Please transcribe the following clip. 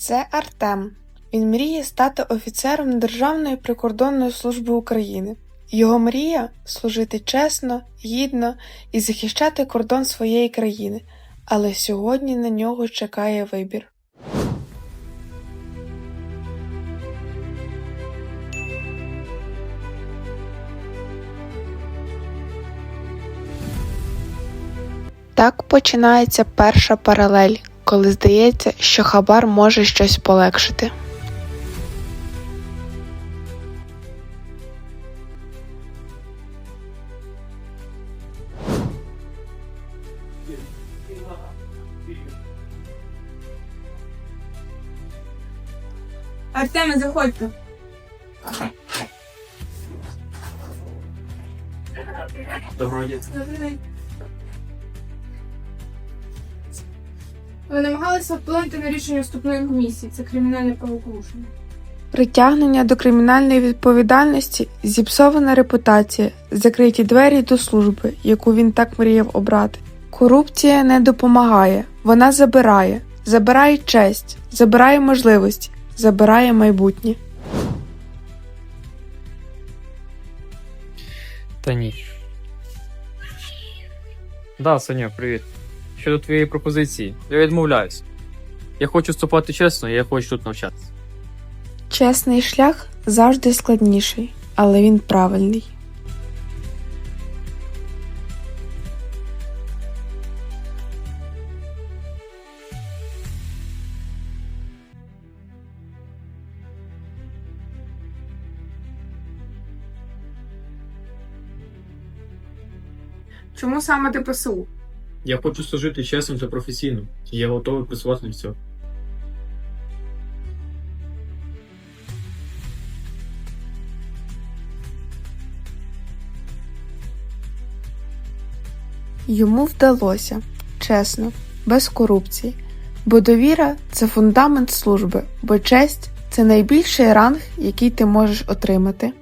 Це Артем. Він мріє стати офіцером Державної прикордонної служби України. Його мрія служити чесно, гідно і захищати кордон своєї країни. Але сьогодні на нього чекає вибір. Так починається перша паралель, коли здається, що хабар може щось полегшити. Артеме, заходьте. Доброго дня. Добрий день. Ви намагалися вплинути на рішення вступної комісії. Це кримінальне правопорушення. Притягнення до кримінальної відповідальності, зіпсована репутація, закриті двері до служби, яку він так мріяв обрати. Корупція не допомагає, вона забирає, забирає честь, забирає можливості, забирає майбутнє. Та ні. Да, Саня, привіт. Щодо твоєї пропозиції, я відмовляюсь. Я хочу вступати чесно, і я хочу тут навчатися. Чесний шлях завжди складніший, але він правильний. Чому саме ДПСУ? Я хочу служити чесно та професійно, і я готовий працювати для цього. Йому вдалося чесно, без корупції, бо довіра це фундамент служби, бо честь це найбільший ранг, який ти можеш отримати.